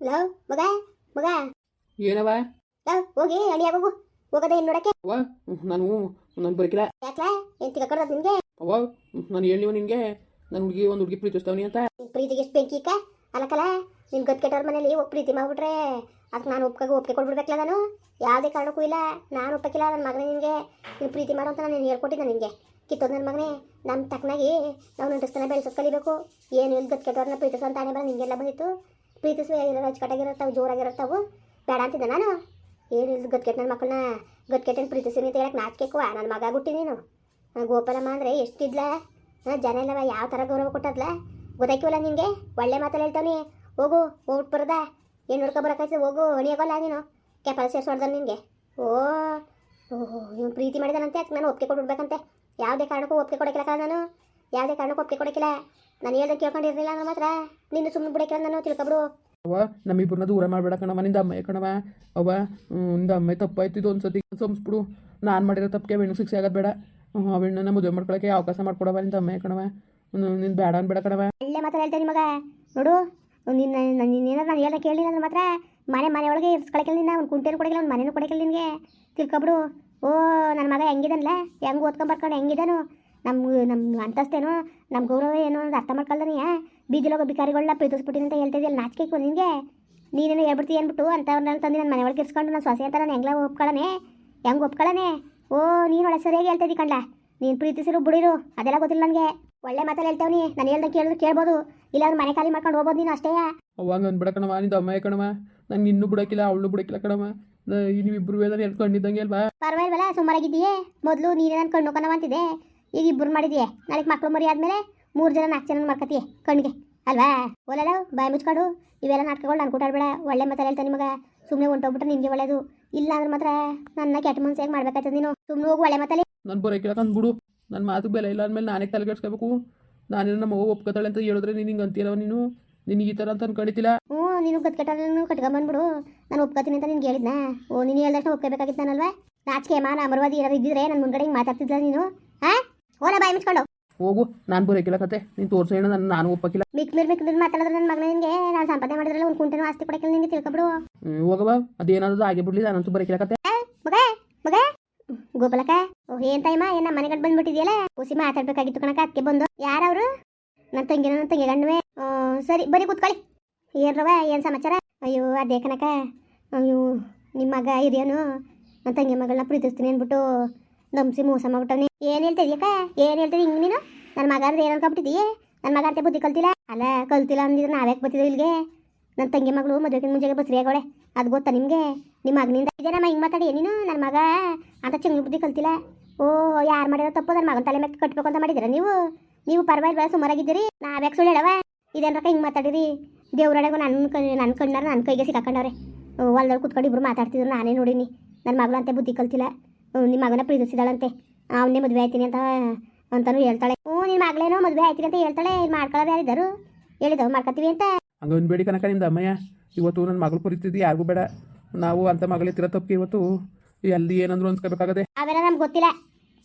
Love ಮಗ ಮಗ. ಏನವ? ಲವ್ ಹೋಗಿ ಅಳಿಯಾಗ ಹೋಗು ಹೋಗದೆ ಏನು ನೋಡಕ್ಕೆ. ಅವ್ವ ನಾನು ನಾನು ಬರಕಿಲ್ಲ. ಯಾಕೆ ಏನ್ ತಿಕ್ಕ ಕಡ್ದ ನಿನ್ಗೆ? ಅವ್ವ ನಾನು ಹೇಳಿವ ನಿನಗೆ? ನನ್ನ ಹುಡುಗಿ ಒಂದು ಹುಡುಗಿ ಪ್ರೀತಿಸ್ತಾವನಿ ಅಂತ. ಪ್ರೀತಿಗೆ ಎಷ್ಟು ಬೆಂಕಿ ಇಕ್ಕ ಅಲ್ಲಕಲ್ಲ ನಿನ್ ಗತ್ ಕೆಟ್ಟವ್ರ ಮನೇಲಿ ಒಬ್ಬ ಪ್ರೀತಿ ಮಾಡ್ಬಿಟ್ರೆ ಅದಕ್ಕೆ ನಾನು ಒಪ್ಕಾಗ ಒಪ್ಪಿಗೆ ಕೊಡ್ಬಿಡ್ಬೇಕಲ್ಲ ನಾನು. ಯಾವುದೇ ಕಾರಣಕ್ಕೂ ಇಲ್ಲ. ನಾನು ಒಪ್ಪಕ್ಕಿಲ್ಲ ನನ್ನ ಮಗನೇ ನಿನಗೆ. ನೀನು ಪ್ರೀತಿ ಮಾಡೋ ಅಂತ ನಾನು ಹೇಳ್ಕೊಟ್ಟಿದ್ದೆ ನಿನಗೆ. ಕಿತ್ತೋದು ನನ್ನ ಮಗನೇ. ನಮ್ಮ ತಕ್ಕನಾಗಿ ನಾವು ನಂಟಸ್ತನ ಬೆಳೆಸೋದು ಕಲಿಬೇಕು. ಏನು ಎಲ್ಲಿ ಗತ್ ಕೆಟ್ಟವ್ರನ್ನ ಪ್ರೀತಿಸೋ ಅಂತ ಆಣೆ ಬರ ನಿಂಗೆಲ್ಲ ಬಂದಿತ್ತು. ಪ್ರೀತಿಸುವ ಎಲ್ಲ ಅಚ್ಚುಕಟ್ಟಾಗಿರುತ್ತಾವೆ, ಜೋರಾಗಿರುತ್ತಾವು, ಬೇಡ ಅಂತಿದ್ದೆ ನಾನು. ಏನು ಇಲ್ದು ಗತ್ಕೆಟ್ ನನ್ನ ಮಕ್ಕಳನ್ನ ಪ್ರೀತಿ ಪ್ರೀತಿಸಿನಿ ಅಂತ ಹೇಳಕ್ಕೆ ನಾಚ್ಕೇಕುವ ನನ್ನ ಮಗ ಗುಟ್ಟಿ ನೀನು. ಗೋಪಾಲಮ್ಮ ಅಂದರೆ ಎಷ್ಟಿದ್ಲ? ಜನ ಇಲ್ಲವ, ಯಾವ ಥರ ಗೌರವ ಕೊಟ್ಟದ್ಲ? ಗೊತ್ತಾಕಿವಲ್ಲ ನಿನಗೆ? ಒಳ್ಳೆ ಮಾತಲ್ಲಿ ಹೇಳ್ತಾನೆ ಹೋಗು ಹೋಗ್ಬಿಟ್ಟು ಬರದ. ಏನು ನೋಡ್ಕೊ ಬರೋಕಾಯ್ತದೆ ಹೋಗು ಹೊಣಿಯಾಗೋಲ್ಲ ನೀನು. ಕೆಪಾಲ ಸೇರ್ಸೋಡ್ದ ನಿನಗೆ. ಓ ಓಹೋ ಇವನು ಪ್ರೀತಿ ಮಾಡಿದಾನಂತೆ ನಾನು ಒಪ್ಪಿಗೆ ಕೊಟ್ಬಿಡ್ಬೇಕಂತೆ. ಯಾವುದೇ ಕಾರಣಕ್ಕೂ ಒಪ್ಪಿಗೆ ಕೊಡೋಕ್ಕಿಲ್ಲ ನಾನು. ಯಾವುದೇ ಕಾರಣಕ್ಕೂ ಒಪ್ಪಿಗೆ ಕೊಡೋಕ್ಕಿಲ್ಲ. ನಾನು ಹೇಳ್ದೆ ಕೇಳ್ಕೊಂಡಿರ್ಲಿಲ್ಲ ಅಂದ್ರೆ ಮಾತ್ರ. ನಿನ್ನ ಸುಮ್ಮನೆ ಬಿಡಕ್ಕೆ ನಾನು ತಿಳ್ಕೊಬಿಡು ಅವ ನಮ್ಮಿಬ್ಬರನ್ನ ದೂರ ಮಾಡಬೇಡ ಕಣವ ನಿಂದ ಅಮ್ಮ ಕಣವ ಅವ ನಿಂದ ಅಮ್ಮ ತಪ್ಪಾಯ್ತಿದ್ದು ಒಂದ್ಸತಿ ಒಂದು ಸತಿ ಸಂಸ್ಬಿಡು ನಾನು ಮಾಡಿರೋ ತಪ್ಪಿಗೆ ಅವಣ್ಣು ಶಿಕ್ಷೆ ಆಗೋದು ಬೇಡ. ಅವಣ್ಣನ ಮದುವೆ ಮಾಡ್ಕೊಳಕ್ಕೆ ಅವಕಾಶ ಮಾಡ್ಕೊಡವ ನಿಂದ ಅಮ್ಮ ಕಣವ ನಿನ್ ಬೇಡ ಅನ್ಬೇಡ ಕಣವ ಒಳ್ಳೆ ಮಾತ್ರ ಹೇಳ್ತೇನೆ ನಿಮಗ. ನೋಡು ನಿನ್ನ ನೀನೇನಾದ್ರು ನಾನು ಹೇಳ್ದೆ ಕೇಳಿ ಅಂದ್ರೆ ಮಾತ್ರ ಮನೆ ಮನೆ ಒಳಗೆ ಇರ್ಸ್ಕೊಳಕಿಲ್ಲ ನಿನ್ನ ಅವ್ನು ಕುಂಟೇನು ಕೊಡಕಿಲ್ಲ ಅವ್ನು ಮನೇನು ಕೊಡಕಿಲ್ಲ ನಿನಗೆ. ತಿಳ್ಕೊಬಿಡು ಓ ನನ್ನ ಮಗ ಹೆಂಗಿದನ್ಲ? ಹೆಂಗೆ ಓದ್ಕೊಂಬರ್ಕೊಂಡು ಹೆಂಗಿದನು? ನಮ್ಮ ನಮ್ಮ ಅಂತಸ್ತೇನೋ ನಮ್ಮ ಗೌರವ ಏನೋ ಅನ್ನೋದು ಅರ್ಥ ಮಾಡ್ಕೊಳ್ದಾನೆ ಬೀದಿಲೋಗ ಬಿಕಾರಿಗಳನ್ನ ಪ್ರೀತಿಸ್ಬಿಟ್ಟಿನಿ ಅಂತ ಹೇಳ್ತಿದ್ದಿಲ್ಲ ನಾಚಿಕೆ ನಿನಗೆ? ನೀನೇನೋ ಹೇಳ್ಬಿಡ್ತೀನಿ ಅಂದ್ಬಿಟ್ಟು ಅಂಥವ್ರನ್ನ ತಂದು ನನ್ನ ಮನೆ ಒಳಗೆ ಇರ್ಸ್ಕೊಂಡು ನಾನು ಸೊಸೆ ಅಂತ ನಾನು ಹೆಂಗ್ಲ ಒಪ್ಕೊಳ್ಳನೆ ಹೆಂಗೆ ಒಪ್ಕೊಳ್ಳನೆ ಓ ನೀನು ಒಳ್ಳೆ ಸರಿಯಾಗಿ ಹೇಳ್ತಿದ್ದಿ ಕಣ್ಲ ನೀನು ಪ್ರೀತಿಸಿರು ಬಿಡಿರು ಅದೆಲ್ಲ ಗೊತ್ತಿಲ್ಲ ನನಗೆ. ಒಳ್ಳೆ ಮಾತಲ್ಲಿ ಹೇಳ್ತೇವನಿ ನಾನು ಹೇಳ್ದಂಗೆ ಕೇಳಿದ್ರು ಕೇಳ್ಬೋದು. ಇಲ್ಲ ಮನೆ ಖಾಲಿ ಮಾಡ್ಕೊಂಡು ಹೋಗ್ಬೋದು ನೀನು ಅಷ್ಟೇ. ಅವಾಗ ಒಂದು ಅನ್ಬೇಡ ಕಣವ ನಿಂದ ಅಮ್ಮಯ್ಯ ಕಣವ ನಂಗೆ ಇನ್ನೂ ಬಿಡಕ್ಕಿಲ್ಲ ಅವಳು ಬಿಡೋಕಿಲ್ಲ ಕಣವ ನೀವಿಬ್ಬರು ವೇದನೆ ಎಲ್ಲಿ ಕಂಡಿದ್ದಂಗೆ ಅಲ್ವಾ? ಪರವಾಗಿಲ್ವಲ್ಲ ಸುಮಾರಾಗಿದ್ದೀಯೇ ಮೊದಲು ನೀನೇ ನನ್ನ ಕಣ್ಣು ಕಣವ ಅಂತಿದ್ದೆ? ಈಗ ಇಬ್ಬರು ಮಾಡಿದೀಯ? ನಾಳೆ ಮಕ್ಳು ಮರಿ ಆದಮೇಲೆ ಮೂರು ಜನ ನಾಲ್ಕು ಜನ ಮಾಡ್ಕತೀಯ ಕಣ್ಣಿಗೆ. ಅಲ್ವಾ? ಓಲಲ್ಲ ಬಾಯಿ ಮುಚ್ಕೊಂಡು. ಇವೆಲ್ಲ ನಾಟಕಗಳು ನಾನು ಕೊಟ್ಟಾಡ್ಬೇಡ ಒಳ್ಳೆ ಮಾತಲ್ಲಿ ಹೇಳ್ತಾ ನಿಮಗ. ಸುಮ್ಮನೆ ಹೊಂಟೋಗ್ಬಿಟ್ರೆ ನಿಮಗೆ ಒಳ್ಳೇದು. ಇಲ್ಲ ಅಂದ್ರೆ ಮಾತ್ರ ನನ್ನ ಕೆಟ್ಟ ಮನ್ಸಿಗೆ ಮಾಡ್ಬೇಕಾಯ್ತದ ನೀನು. ಸುಮ್ಮನೆ ಹೋಗಿ ಒಳ್ಳೆ ಮಾತಲ್ಲಿ ನಾನು ಬರೋಕಿಲ್ಲ ಕಂದ್ಬಿಡು ನನ್ನ ಮಾತು ಬೆಲೆ ಇಲ್ಲ ಅಂದಮೇಲೆ ನಾನೇ ತಲೆಗೆಡ್ಸ್ಕೋಬೇಕು ನಾನೇನು ನಮ್ಮ ಅವ್ವ ಒಪ್ಕೋತಾಳೆ ಅಂತ ಹೇಳಿದ್ರೆ ನೀನು ಹಿಂಗೆ ಅಂತೀರವ ನೀನು? ನಿನಗೆ ಈ ಥರ ಅಂತ ಅನ್ಕೊಂಡಿದ್ದಿಲ್ಲ? ಹ್ಞೂ ನೀನು ಗತ್ಕೆಟ್ಟನ್ನು ಕಟ್ಕೊಂಬಂದ್ಬಿಡು ನಾನು ಒಪ್ಕೋತೀನಿ ಅಂತ ನಿನ್ಗೆ ಹೇಳಿದ್ನಾ? ಓ ನೀನು ಹೇಳ್ದಷ್ಟು ಒಪ್ಕೋಬೇಕಾಗಿತ್ತು ನಾನಲ್ವಾ ನಾಚಿಕೆ ಮಾನ ಅಮರವಾದಿ ಏನಾರು ಇದ್ದಿದ್ರೆ ನನ್ನ ಮುಂದ್ಗಡೆ ಹಿಂಗೆ ಮಾತಾಡ್ತಿದ್ಲ ನೀನು? ಹಾಂ ಓಲ ಬಾಯಿ ಮುಚ್ಕೊಂಡು. ಹೋಗು ನಾನು ಬರೋಕಿಲ್ಲ ಕತೆ. ನೀನು ತೋರಿಸೋ ಹೇಳ ನಾನು ನಾನು ಒಪ್ಪಕ್ಕಿಲ್ಲ ಮಿಕ್ ಮಿರ್ ಮಿಕ್ ಮಿರ್ ಮಾತಾಡಿದ್ರೆ ನನ್ನ ಮಗನ ನಿನಗೆ. ನಾನು ಸಂಪಾದನೆ ಮಾಡಿದ್ರಲ್ಲ ಒಂದು ಕುಂಟೆನೂ ಆಸ್ತಿ ಕೊಡಕ್ಕಿಲ್ಲ ನಿನಗೆ ತಿಳ್ಕೊಬಿಡು. ಹೋಗ ಹೋಗವ ಅದೇನಾದ್ರು ಆಗಿ ಬಿಡ್ಲಿ ನಾನಂತೂ ಬರೋಕಿಲ್ಲ ಕತೆ. ಮಗ ಮಗ. ಗೋಪಾಲಕ ಓ ಏನ್ ತಾಯಿಮ್ಮ ಏನ ಮನೆ ಕಟ್ ಬಂದ್ಬಿಟ್ಟಿದ್ಯಲ್ಲ? ಹುಸಿ ಮಾತಾಡ್ಬೇಕಾಗಿತ್ತು ಕಣಕ ಅದಕ್ಕೆ ಬಂದು. ಯಾರವ್ರು? ನನ್ನ ತಂಗಿನ ನನ್ನ ತಂಗಿ ಗಂಡುವೆ ಸರಿ ಬರೀ ಕೂತ್ಕೊಳ್ಳಿ. ಏನ್ರವ ಏನ್ ಸಮಾಚಾರ? ಅಯ್ಯೋ ಅದೇ ಕಣಕ ಅಯ್ಯೋ ನಿಮ್ಮ ಮಗ ಹಿರಿಯನು. ನನ್ನ ತಂಗಿ ಮಗಳನ್ನ ಪ್ರೀತಿಸ್ತೀನಿ ಅಂದ್ಬಿಟ್ಟು ನಂಬಿಸಿ ಮೋಸ ಮಾಡ್ಬಿಟ್ಟವ್ನಿ. ಏನ್ ಹೇಳ್ತಿದ್ಯಕ್ಕ ಏನ್ ಹೇಳ್ತಿದ್ ಹಿಂಗ್ ನೀನು? ನನ್ನ ಮಗ ಅಂದ್ರೆ ಏನ್ ಅನ್ಕೊಂಡ್ಬಿಟ್ಟಿದೀಯ ನನ್ನ ಮಗ ಅಂತ ಬುದ್ಧಿ ಕಲ್ತಿಲ್ಲ? ಅಲ್ಲ, ಕಲ್ತಿಲ್ಲ ಅಂದಿದ್ರೆ ನಾವ್ಯಾಕೆ ಬರ್ತಿದ್ವಿ ಇಲ್ಲಿಗೆ? ನನ್ನ ತಂಗಿ ಮಗಳು ಮದುವೆಗೆ ಮುಂಜಾನೆ ಬಸ್ರಿ ಆಗೋಳೆ. ಅದು ಗೊತ್ತಾ ನಿಮಗೆ? ನಿಮ್ಮ ಮಗನಿಂದ? ಇದೇನಮ್ಮ ಹಿಂಗೆ ಮಾತಾಡಿ ನೀನು? ನನ್ನ ಮಗ ಅಂತ ಚಂಗ್ಳು ಬುದ್ಧಿ ಕಲ್ತಿಲ್ಲ? ಓ ಯಾರು ಮಾಡಿರೋ ತಪ್ಪು ನನ್ನ ಮಗನ ತಲೆ ಮೇಲೆ ಕಟ್ಬೇಕು ಅಂತ ಮಾಡಿದ್ರೆ ನೀವು? ನೀವು ಪರವಾಗಿಲ್ಲ ಸುಮಾರಾಗಿದ್ದೀರಿ? ನಾವ್ಯಾಕೆ ಸುಳ್ಳು ಹೇಳವ ಇದೇನ್ರಕ್ಕ ಹಿಂಗೆ ಮಾತಾಡಿರಿ? ದೇವ್ರಡೆಗೂ ನನ್ನ ಕೈ ನನ್ನ ಕಣ್ಣಾರ ನನ್ನ ಕೈಗೆ ಸಿಕ್ಕಾಕೊಂಡವ್ರೆ. ಹೊಲ್ದಲ್ಲಿ ಕುತ್ಕೊಂಡು ಇಬ್ರು ಮಾತಾಡ್ತಿದ್ರು, ನಾನೇ ನೋಡಿನಿ. ನನ್ನ ಮಗಳು ಅಂತ ಬುದ್ಧಿ ಕಲ್ತಿಲ್ಲ. ನಿಮ್ಮ ಮಗನ ಪ್ರೀತಿಸಿದಾಳಂತೆ. ಅವನೇ ಮದುವೆ ಆಯ್ತೀನಿ ಅಂತ ಅಂತಾನು ಹೇಳ್ತಾಳೆ. ಹ್ಞೂ ನಿಮ್ಮ ಮಗಳೇನೋ ಮದುವೆ ಆಯ್ತೀನಿ ಅಂತ ಹೇಳ್ತಾಳೆ. ಮಾಡ್ಕೊಳ್ಳೋದು ಯಾರಿದ್ದಾರು ಹೇಳಿದವು ಮಾಡ್ಕೊತೀವಿ ಅಂತ. ಹಂಗೆ ಅನ್ಬೇಡಿ ಕನಕ ನಿಂದ ಅಮ್ಮಯ್ಯ. ಇವತ್ತು ನನ್ನ ಮಗಳ ಪರಿಸ್ಥಿತಿ ಯಾರಿಗೂ ಬೇಡ. ನಾವು ಅಂತ ಮಗಳಿ ತಿರ ತಪ್ಪಿ ಇವತ್ತು ಎಲ್ಲಿ ಏನಂದ್ರು ಅನ್ಸ್ಕೋಬೇಕಾಗದೆ. ಅವೆಲ್ಲ ನಮ್ಗೆ ಗೊತ್ತಿಲ್ಲ.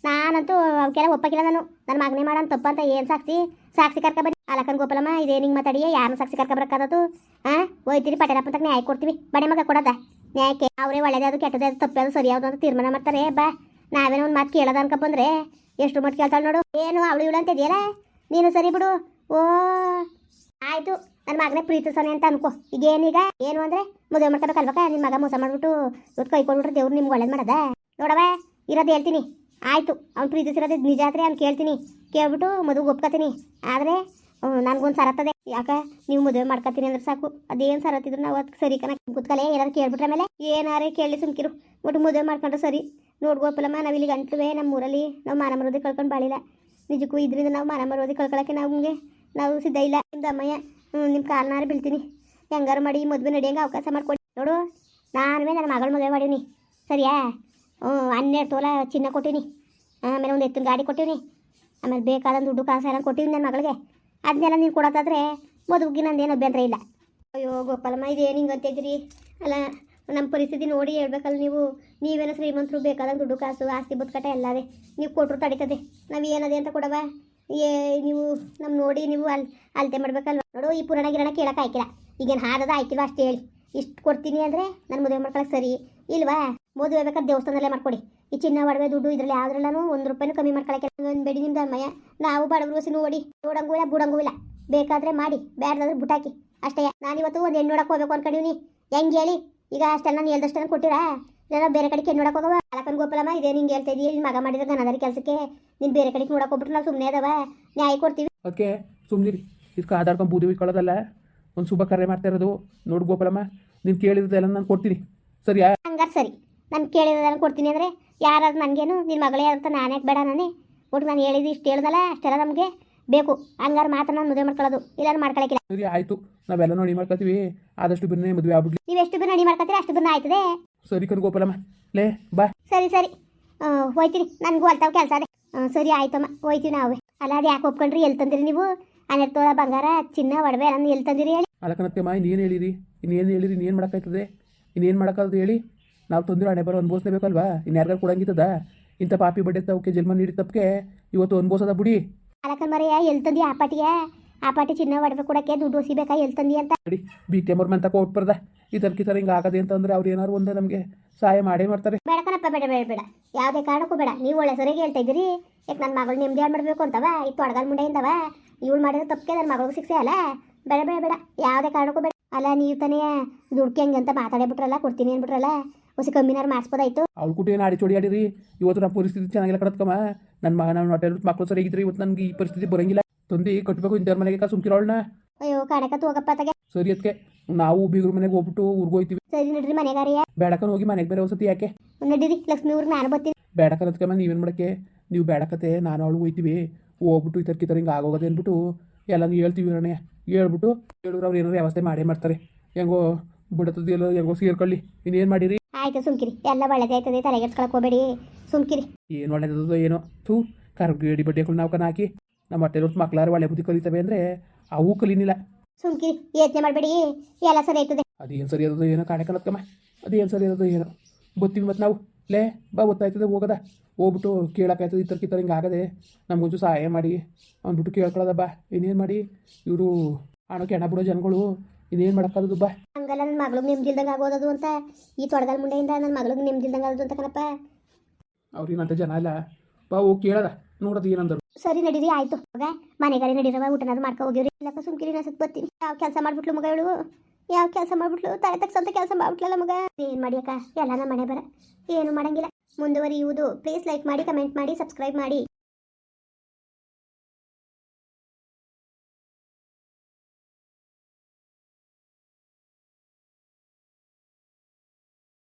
ನಾನಂತೂ ಅವಕ್ಕೆಲ್ಲ ಒಪ್ಪಕ್ಕಿಲ್ಲ ನಾನು. ನನ್ನ ಮಗನೇ ಮಾಡೋಣ ತಪ್ಪ ಅಂತ ಏನು ಸಾಕ್ಷಿ ಸಾಕ್ಷಿ ಕರ್ಕ ಬನ್ನಿ. ಅಲಕನ್ ಗೋಪಾಲಮ್ಮ ಇದೇ ನಿಂಗೆ ಮಾತಾಡಿಯೇ ಯಾರನ್ನ ಸಾಕ್ಷಿ ಕರ್ಕ ಬರಕ್ಕಾದತ್ತು ಹಾಂ ಹೋಯ್ತೀರಿ ಪಟೇಲಪ್ಪ ನ್ಯಾಯ ಕೊಡ್ತೀವಿ ಬಡೆ ಮಗ ಕೊಡೋದ. ನ್ಯಾಯಕ್ಕೆ ಅವರೇ ಒಳ್ಳೇದಾದ್ರು ಕೆಟ್ಟದಾದ್ರು ತಪ್ಪಾದ್ರು ಸರಿಯಾದ್ರು ಅಂತ ತೀರ್ಮಾನ ಮಾಡ್ತಾರೆ. ಬಾ, ನಾವೇನೋ ಒಂದು ಮಾತು ಕೇಳೋದ ಅನ್ಕ ಬಂದ್ರೆ. ಎಷ್ಟು ಮಟ್ಟು ಕೇಳ್ತಾಳೆ ನೋಡು. ಏನು, ಅವಳು ಇವಳು ಅಂತಿದ್ಯಲ್ಲ ನೀನು ಸರಿ ಬಿಡು. ಓ, ಆಯಿತು. ನನ್ನ ಮಗನೇ ಪ್ರೀತಿಸೋನೆ ಅಂತ ಅನ್ಕೋ. ಈಗ? ಏನೀಗ ಏನು ಅಂದ್ರೆ, ಮದುವೆ ಮಾಡ್ಕೋಬೇಕಲ್ವಕ್ಕ ನಿನ್ನ ಮಗ ಮೋಸ ಮಾಡ್ಬಿಟ್ಟು ಇವತ್ತು ಕೈ ಕೊಟ್ಬಿಟ್ರೆ ದೇವ್ರು ನಿಮ್ಗೆ ಒಳ್ಳೇದು ಮಾಡದ? ನೋಡವ ಇರೋದು ಹೇಳ್ತೀನಿ. ಆಯಿತು. ಅವ್ನು ಪ್ರೀತಿಸಿರೋದು ನಿಜ ಆದರೆ ಅವ್ನು ಕೇಳ್ತೀನಿ. ಕೇಳ್ಬಿಟ್ಟು ಮದುವೆ ಒಪ್ಕೋತೀನಿ. ಆದರೆ ನನಗೊಂದು ಸರತ್ತದೆ ಯಾಕೆ? ನೀವು ಮದುವೆ ಮಾಡ್ಕೊತೀನಿ ಅಂದ್ರೆ ಸಾಕು. ಅದೇನು ಸರತ್ತಿದ್ರು ನಾವು ಅದಕ್ಕೆ ಸರಿ ಕಣ ಕೂತ್ಕಲೆ ಏನಾರು ಕೇಳ್ಬಿಟ್ರೆ ಮೇಲೆ ಏನಾರೇ ಕೇಳಿ ಸುಮ್ಕಿರು. ಒಟ್ಟು ಮದುವೆ ಮಾಡ್ಕೊಂಡ್ರೆ ಸರಿ. ನೋಡ್ಗೋಪಲ್ಲಮ್ಮ ನಾವು ಇಲ್ಲಿ ಗಂಟ್ಲುವೆ ನಮ್ಮ ಊರಲ್ಲಿ ನಾವು ಮಾನ ಮರೋದಿ ಕಳ್ಕೊಂಡು ಬಾಳಿಲ್ಲ. ನಿಜಕ್ಕೂ ಇದರಿಂದ ನಾವು ಮಾನ ಮರೋದಿ ಕಳ್ಕೊಳ್ಳೋಕ್ಕೆ ನಮಗೆ ನಾವು ಸಿದ್ಧ ಇಲ್ಲ. ನಿಮ್ದು ಅಮ್ಮಯ್ಯ ನಿಮ್ಮ ಕಾಲ್ನಾರ ಬೀಳ್ತೀನಿ. ಹೆಂಗಾರು ಮಾಡಿ ಮದುವೆ ನಡೆಯಂಗೆ ಅವಕಾಶ ಮಾಡ್ಕೊಡಿ. ನೋಡು, ನಾನುವೇ ನನ್ನ ಮಗಳ ಮದುವೆ ಮಾಡೀನಿ. ಸರಿಯಾ? ಹ್ಞೂ, ಹನ್ನೆರಡು ತೋಲ ಚಿನ್ನ ಕೊಟ್ಟೀನಿ. ಆಮೇಲೆ ಒಂದು ಎತ್ತಿನ ಗಾಡಿ ಕೊಟ್ಟೀನಿ. ಆಮೇಲೆ ಬೇಕಾದ ದುಡ್ಡು, ಕಾಸು ಎಲ್ಲ ಕೊಟ್ಟೀನಿ ನನ್ನ ಮಗಳಿಗೆ. ಅದನ್ನೆಲ್ಲ ನೀನು ಕೊಡೋದಾದ್ರೆ ಮದುವೆಗೆ ನಂದೇನು ಅಭ್ಯಂತರ ಇಲ್ಲ. ಅಯ್ಯೋ ಗೋಪಾಲಮ್ಮ ಇದೇನು ಹಿಂಗೆ ಅಂತಿದ್ರಿ ಅಲ್ಲ ನಮ್ಮ ಪರಿಸ್ಥಿತಿ ನೋಡಿ ಹೇಳ್ಬೇಕಲ್ಲ ನೀವು. ನೀವೇನೋ ಶ್ರೀಮಂತರು, ಬೇಕಾದಂಗೆ ದುಡ್ಡು, ಕಾಸು, ಆಸ್ತಿ ಬದುಕಟ ಎಲ್ಲವೇ ನೀವು ಕೊಟ್ಟರು ತಡೀತದೆ. ನಾವು ಏನದೆ ಅಂತ ಕೊಡವ? ಏ, ನೀವು ನಮ್ಮ ನೋಡಿ ನೀವು ಅಲ್ಲಿ ಅಳತೆ ಮಾಡ್ಬೇಕಲ್ವ? ನೋಡು, ಈ ಪುರಾಣ ಗಿರಣ ಕೇಳೋಕೆ ಆಯ್ಕಿಲ್ಲ. ಈಗೇನು ಹಾದದ ಆಯ್ಕಿಲ್ವ ಅಷ್ಟೇ ಹೇಳಿ. ಇಷ್ಟು ಕೊಡ್ತೀನಿ ಅಂದರೆ ನನ್ನ ಮದುವೆ ಮಾಡ್ಕೊಳಕ್ಕೆ ಸರಿ ಇಲ್ವಾ? ಮದುವೆ ಬೇಕಾದ್ರೆ ದೇವಸ್ಥಾನದಲ್ಲೇ ಮಾಡ್ಕೊಡಿ. ಈ ಚಿನ್ನ ಒಡವೆ ದುಡ್ಡು ಇದರಲ್ಲಿ ಯಾವ್ದ್ರಲ್ಲೂ ಒಂದು ರೂಪಾಯಿನೂ ಕಮ್ಮಿ ಮಾಡ್ಕೊಳಕ್ಕೆ ಒಂದು ಬೇಡಿ ನಿಮ್ದು ಅಮ್ಮಯ್ಯ ನಾವು ಬಡವರು ಸಿನೂ ನೋಡಿ ನೋಡಂಗೂ ಇಲ್ಲ ಬುಡಂಗೂ ಇಲ್ಲ. ಬೇಕಾದ್ರೆ ಮಾಡಿ ಬೇಡದಾದ್ರೆ ಬುಟಾಕಿ. ಅಷ್ಟೇ. ನಾನಿವತ್ತು ಒಂದು ಹೆಣ್ಣು ನೋಡಕ್ಕೆ ಹೋಗ್ಬೇಕು ಅನ್ಕೊಂಡಿವ್ನಿ ಹೆಂಗೆ ಹೇಳಿ? ಈಗ ಅಷ್ಟೆಲ್ಲ ನಾನು ಹೇಳ್ದಷ್ಟನ್ನು ಕೊಟ್ಟಿರಾ? ಇಲ್ಲ ಬೇರೆ ಕಡೆಗೆ ಹೆಣ್ಣು ನೋಡಕ್ಕೆ ಹೋಗವ? ಅಲಕನ್ ಗೋಪಾಲಮ್ಮ ಇದೇ ನಿಂಗೆ ಹೇಳ್ತಾ ಇದೀಯ. ನಿನ್ ಮಗ ಮಾಡಿದ ಅದರ ಕೆಲಸಕ್ಕೆ. ನೀನು ಬೇರೆ ಕಡೆಗೆ ನೋಡಕ್ಕೆ ಹೋಗ್ಬಿಟ್ರೆ ನಾವು ಸುಮ್ಮನೆ ಅದಾವ. ನ್ಯಾಯ ಕೊಡ್ತೀವಿ. ಓಕೆ ಸುಮ್ಮನಿರಿ ಇದಕ್ಕೆ ಆಧಾರ್ಕೊಂಡು ಬೂದಿ ಇಟ್ಕೊಳ್ಳೋದಲ್ಲ. ಒಂದು ಶುಭ ಕಾರ್ಯ ಮಾಡ್ತಾ ಇರೋದು. ನೋಡು ಗೋಪಾಲಮ್ಮ ನೀನು ಕೇಳಿದ್ದೆಲ್ಲ ನಾನು ಕೊಡ್ತೀನಿ. ಸರಿಯಾ? ಹಂಗಾರೆ ಸರಿ. ನಾನು ಕೇಳಿರೋದನ್ನ ಕೊಡ್ತೀನಿ ಅಂದರೆ ಯಾರಾದ್ರು ನನಗೇನು ನಿನ್ನ ಮಗಳೇ ಅಂತ ನಾನೇ ಬೇಡ ನಾನೇ? ಒಟ್ಟು ನಾನು ಹೇಳಿದ್ದು ಇಷ್ಟು ಹೇಳ್ದಲ್ಲ ಅಷ್ಟೆಲ್ಲ ನಮಗೆ ಬೇಕು. ಹಂಗಾರು ಮಾತ್ರ ನಾನು ಮದುವೆ ಮಾಡ್ಕೊಳ್ಳೋದು. ಇಲ್ಲ. ಮಾಡ್ಕೊಳಕ್ಕಿಲ್ಲ ಸರಿ ಆಯಿತು. ನಾವೆಲ್ಲ ನೋಡಿ ಮಾಡ್ಕೊತೀವಿ. ಆದಷ್ಟು ಬಿನ್ನೆ ಮದುವೆ ಆಗ್ಬಿಡ್ಲಿ. ನೀವು ಎಷ್ಟು ಬಿನ್ನ ಅಡಿ ಮಾಡ್ಕೊತೀರಿ ಅಷ್ಟು ಬಿನ್ನ ಆಯ್ತದೆ. ಸರಿ ಕಣ್ ಗೋಪಾಲಮ್ಮ. ಲೇ ಬಾ. ಸರಿ ಸರಿ. ಹೋಯ್ತೀನಿ. ನನಗೂ ಅಲ್ತಾವ ಕೆಲಸ ಅದೇ. ಸರಿ ಆಯ್ತಮ್ಮ ಹೋಯ್ತೀವಿ ನಾವೇ. ಅಲ್ಲ ಅದು ಯಾಕೆ ಒಪ್ಕೊಂಡ್ರಿ? ಎಲ್ಲಿ ತಂದಿರಿ ನೀವು? ಹನ್ನೆರಡು ತೋಳ ಬಂಗಾರ ಚಿನ್ನ ಒಡವೆ ನಾನು ಎಲ್ಲಿ ತಂದಿರಿ ಹೇಳಿ. ಅಲಕನತ್ತೆಮ್ಮ ಇನ್ನೇನು ಹೇಳಿರಿ ಇನ್ನೇನು ಹೇಳಿರಿ ಇನ್ನೇನು ಮಾಡೋಕ್ಕಾಯ್ತದೆ? ಇನ್ನೇನು ಮಾಡೋಕ್ಕಾಗದು ಹೇಳಿ? ನಾವು ತೊಂದರೆ ಹಣೆ ಬರೋ ಅನ್ಭವಿಸ್ಲೇಬೇಕಲ್ವಾ ಇನ್ನು ಯಾರಿಗಾರು ಕೊಡಂಗಿತ್ತದ? ಇಂಥ ಪಾಪಿ ಬಡ್ಡೆ ತವಕ್ಕೆ ಜನ್ಮ ನೀಡಿ ತಪ್ಪಕ್ಕೆ ಇವತ್ತು ಅನ್ಭವಿಸೋದ ಬುಡಿ. ಅಲಕನ್ ಮರೆಯ ಎಲ್ಲಿ ತಂದಿ ಆ ಪಾಟಿಗೆ? ಆ ಪಾಟಿ ಚಿನ್ನ ಒಡವೆ ಕೊಡಕ್ಕೆ ದುಡ್ಡು ಹೊಸಿಬೇಕಾ ಎಲ್ಲಿ ತಂದಿ ಅಂತ? ನೋಡಿ ಬಿ ಕೆ ಮರ್ ಮಂತ ಕೊಟ್ಬಾರ್ದ ಈ ಥರ ಈ ಥರ ಹಿಂಗೆ ಆಗದೆ ಅಂತಂದ್ರೆ ಅವ್ರು ಏನಾರು ಒಂದೇ ನಮಗೆ ಸಹಾಯ ಮಾಡೇ ಮಾಡ್ತಾರೆ. ಬೇಡ ಕಣಪ್ಪ ಬೇಡ ಬೇಡ ಬೇಡ. ಯಾವುದೇ ಕಾರಣಕ್ಕೂ ಬೇಡ. ನೀವು ಒಳ್ಳೆ ಸರಿಗೆ ಹೇಳ್ತಾ ಇದ್ದೀರಿ. ಯಾಕೆ ನನ್ನ ಮಗಳು ನೆಮ್ಮದಿ ಹಾಳು ಮಾಡಬೇಕು ಅಂತವ? ಈ ತೊಡಗಲ್ ಮುಂಡೆಯಿಂದವ ಇವಳು ಮಾಡಿರೋ ತಪ್ಪಿಗೆ ನನ್ನ ಮಗಳಿಗೂ ಶಿಕ್ಷೆ ಅಲ್ಲ? ಬೇಡ ಬೇಡ ಬೇಡ. ಯಾವುದೇ ಕಾರಣಕ್ಕೂ ಬೇಡ. ಅಲ್ಲ ನೀವು ತಾನೇ ದುಡ್ಕೆ ಹಂಗೆ ಅಂತ ಮಾತಾಡೇ ಕೊಡ್ತೀನಿ ಅಂದ್ಬಿಟ್ರಲ್ಲ? ಹೊಸ ಕಮ್ಮಿನಾರು ಮಾಡಿಸ್ಬೋದಾಯ್ತು. ಅವ್ಳು ಕುಟಿ ಏನು ಆಡಿ ಚೋಡಿ ಆಡಿರಿ? ಇವತ್ತು ನಮ್ಮ ಪರಿಸ್ಥಿತಿ ಚೆನ್ನಾಗಿಲ್ಲ ಕಡತ್ಕಮ್ಮ. ನನ್ನ ಮಗ ನಾನು ಹೊಟ್ಟೆ ಮಕ್ಕಳು ಸರಿಯಾಗಿದ್ರೆ ಇವತ್ತು ನನಗೆ ಈ ಪರಿಸ್ಥಿತಿ ಬರಂಗಿಲ್ಲ. ತಂದಿ ಕಟ್ಟಬೇಕು ಇಂಥವ್ರ ಮನೆಗೆ ಕಾ ಸುಮ್ಕಿರೋಳನ್ನ ಅಯ್ಯೋ ಕಾಣಕತ್ತು ಹೋಗಪ್ಪ ತಗೆ. ಸರಿ ಅದಕ್ಕೆ ನಾವು ಬೀಗ್ರ ಮನೆಗೆ ಹೋಗ್ಬಿಟ್ಟು ಊರಿಗೆ ಹೋಯ್ತೀವಿ. ಸರಿ ನಡ್ರಿ ಮನೆಗಾರಿಯ ಬೇಡಕನ್ ಹೋಗಿ ಮನೆಗೆ ಬೇರೆ ವಸತಿ ಯಾಕೆ? ನಡೀರಿ ಲಕ್ಷ್ಮಿ ಊರಿಗೆ ನಾನು ಬರ್ತೀನಿ. ಬೇಡಕನ್ ಅದಕ್ಕೆ ನೀವೇನು ಮಾಡಕ್ಕೆ? ನೀವು ಬೇಡಕತೆ ನಾನು ಅವಳು ಹೋಯ್ತೀವಿ. ಹೋಗ್ಬಿಟ್ಟು ಈ ಥರ ಆಗೋಗದ ಹಿಂಗೆ ಆಗೋಗದೆ ಅಂದ್ಬಿಟ್ಟು ಎಲ್ಲನೂ ಹೇಳ್ತೀವಿ ಅಣ್ಣ ಹೇಳ್ಬಿಟ್ಟು ಹೇಳಿದ್ರೆ ಅವ್ರು ಏನಾರು ವ್ಯವಸ್ಥೆ ಮಾಡೇ ಮಾಡ್ತಾರೆ. ಹೆಂಗೋ ಬಿಡತದ ಎಲ್ಲೋ ಹೆಂಗೋ ಸೇರ್ಕೊಳ್ಳಿ. ಇನ್ನೇನು ಮಾಡಿರಿ? ಆಯ್ತು ಸುಮ್ಕಿರಿ. ಎಲ್ಲ ಒಳ್ಳೇದಾಯ್ತದೆ ತಲೆಗೆಡ್ಸ್ಕೊಳಕ್ ಹೋಗ್ಬೇಡಿ. ಸುಮ್ಕಿರಿ. ಏನು ಒಳ್ಳೇದದೋ ಏನೋ? ಥೂ ಕರ್ಗೇಡಿ ಬಡ್ಡೆಗಳು ನಾವು ಹಾಕಿ. ನಮ್ಮ ಹೊಟ್ಟೆ ಮಕ್ಳಾರು ಒಳ್ಳೆ ಬುದ್ಧಿ ಕಲಿತವೆ ಅಂದ್ರೆ ಅವು ಕಲೀನಿಲ್ಲ. ಸುಮ್ಕಿರಿ ಯೋಚನೆ ಮಾಡಬೇಡಿ. ಎಲ್ಲ ಸರಿ ಆಯ್ತದೆ. ಅದೇನು ಸರಿ ಅದು ಏನೋ ಕಾಣಕಲತ್ಕಮ್ಮ. ಅದೇನು ಸರಿ ಅದು ಏನೋ. ಬತ್ತೀವಿ ಮತ್ತು ನಾವು. ಲೇ ಬಾ ಗೊತ್ತಾಯ್ತದೆ ಹೋಗದ. ಹೋಗ್ಬಿಟ್ಟು ಕೇಳೋಕ್ಕಾಯ್ತದೆ ಈ ಥರ ಕಿತ್ತರ ಹಿಂಗೆ ಆಗದೆ. ನಮಗೊಂಚು ಸಹಾಯ ಮಾಡಿ. ಅವ್ನು ಬಿಟ್ಟು ಬಾ. ಇನ್ನೇನು ಮಾಡಿ? ಇವರು ಹಣ ಕೆಣ ಬಿಡೋ ಜನಗಳು ಇನ್ನೇನು ಮಾಡೋಕ್ಕಾಗದು ಬಾ ಹಂಗಲ್ಲ ನನ್ನ ಮಗಳಿಗೆ ನೆಮ್ಮದಿಲ್ದಂಗೆ ಆಗೋದದು ಅಂತ. ಈ ತೊಡಗಲ್ ಮುಂಡೆಯಿಂದ ನನ್ನ ಮಗಳಿಗೆ ನೆಮ್ಮದಿಲ್ದಂಗೆ ಆಗೋದು ಅಂತ ಕಣಪ್ಪ. ಅವ್ರೇನಂತ ಜನ ಇಲ್ಲ. ಬಾ ಹೋಗಿ ಕೇಳದ. ನೋಡೋದು ಏನಂದರು. ಸರಿ ನಡೀರಿ ಆಯ್ತು. ಮಗ ಮನೆಗಾರಿ ನಡೀರವ ಊಟನಾದ್ರು ಮಾಡ್ಕೊ ಹೋಗಿವ್ರಿ. ಇಲ್ಲಪ್ಪ ಸುಮ್ಕಿರಿ ನಾ ಸತ್ ಬರ್ತೀನಿ. ಯಾವ ಕೆಲಸ ಮಾಡ್ಬಿಟ್ಲು ಮಗ ಇವಳು? ಯಾವ ಕೆಲಸ ಮಾಡ್ಬಿಟ್ಲು? ತಲೆ ತಗ್ಸಂತ ಕೆಲಸ ಮಾಡ್ಬಿಟ್ಲಲ್ಲ ಮಗ? ಏನು ಮಾಡಿಯಕ್ಕ ಎಲ್ಲ ನಮ್ಮ ಮನೆ ಬರ. ಏನು ಮಾಡಂಗಿಲ್ಲ. ಮುಂದುವರಿಯುವುದು. ಪ್ಲೀಸ್ ಲೈಕ್ ಮಾಡಿ ಕಮೆಂಟ್ ಮಾಡಿ ಸಬ್ಸ್ಕ್ರೈಬ್ ಮಾಡಿ.